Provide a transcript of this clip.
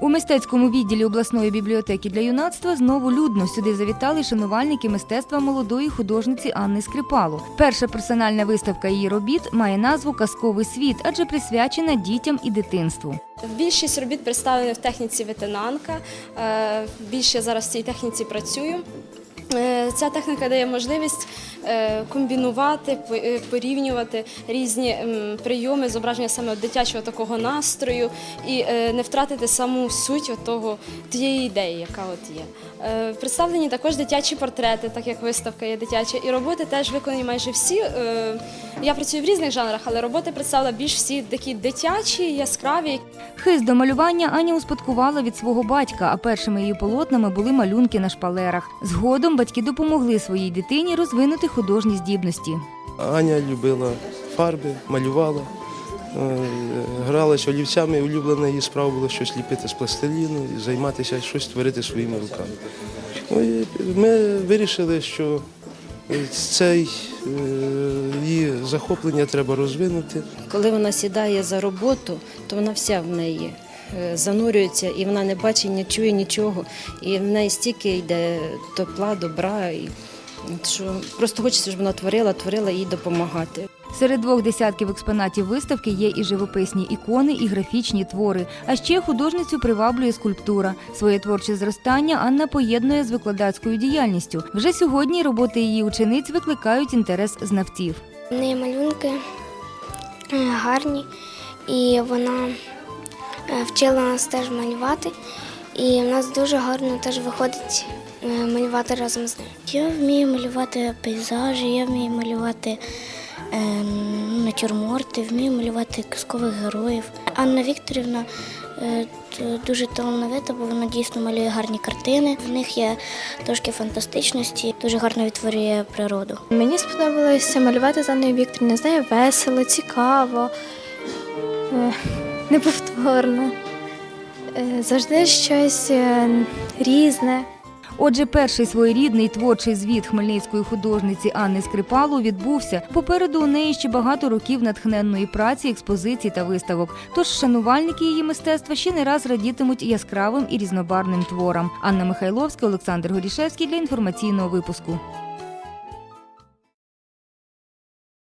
У мистецькому відділі обласної бібліотеки для юнацтва знову людно сюди завітали шанувальники мистецтва молодої художниці Анни Скрипало. Перша персональна виставка її робіт має назву Казковий світ, адже присвячена дітям і дитинству. Більшість робіт представлені в техніці ветенанка. Е, Більше зараз в цій техніці працюю. Е, Ця техніка дає можливість е, комбінувати, е, порівнювати різні прийоми зображення саме дитячого такого настрою і не втратити саму суть того, тієї ідеї, яка от є. Представлені також дитячі портрети, так як виставка є дитяча, і роботи теж виконані майже всі. Я працюю в різних жанрах, але роботи представила більш всі такі дитячі, яскраві, Хист до малювання Аня успадкувала від свого батька, а першими її полотнами були малюнки на шпалерах. Згодом батьки допомогли своїй дитині розвинути художні здібності. Аня любила фарби, малювала, е, гралася олівцями. Улюблена її справа було щось ліпити з пластиліну і займатися щось творити своїми руками. Ну, Ми вирішили, що цей е, захоплення треба розвинути. Коли вона сідає за роботу, то вона вся в неї е, занурюється і вона не бачить, не чує нічого. І в неї стільки йде тепла, добра. І, що просто хочеться, щоб вона творила, творила і їй допомагати. Серед двох десятків експонатів виставки є і живописні ікони, і графічні твори. А ще художницю приваблює скульптура. Своє творче зростання Анна поєднує з викладацькою діяльністю. Вже сьогодні роботи її учениць викликають інтерес знавців. Неї малюнки е, гарні, і вона е, вчила нас теж малювати. І в нас дуже гарно теж виходить е, малювати разом з нею. Я вмію малювати пейзажі, я вмію малювати натюрморти, вмію малювати казкових героїв. Анна Вікторівна е, дуже талановита, бо вона дійсно малює гарні картини. В них є трошки фантастичності, дуже гарно відтворює природу. Мені сподобалося малювати з Анною Вікторівною. З нею весело, цікаво, е, неповторно. Е, Завжди щось різне. Отже, перший своєрідний творчий звіт хмельницької художниці Анни Скрипалу відбувся. Попереду у неї ще багато років натхненної праці, експозицій та виставок. Тож шанувальники її мистецтва ще не раз радітимуть яскравим і різнобарним творам. Анна Михайловська, Олександр Горішевський для інформаційного випуску.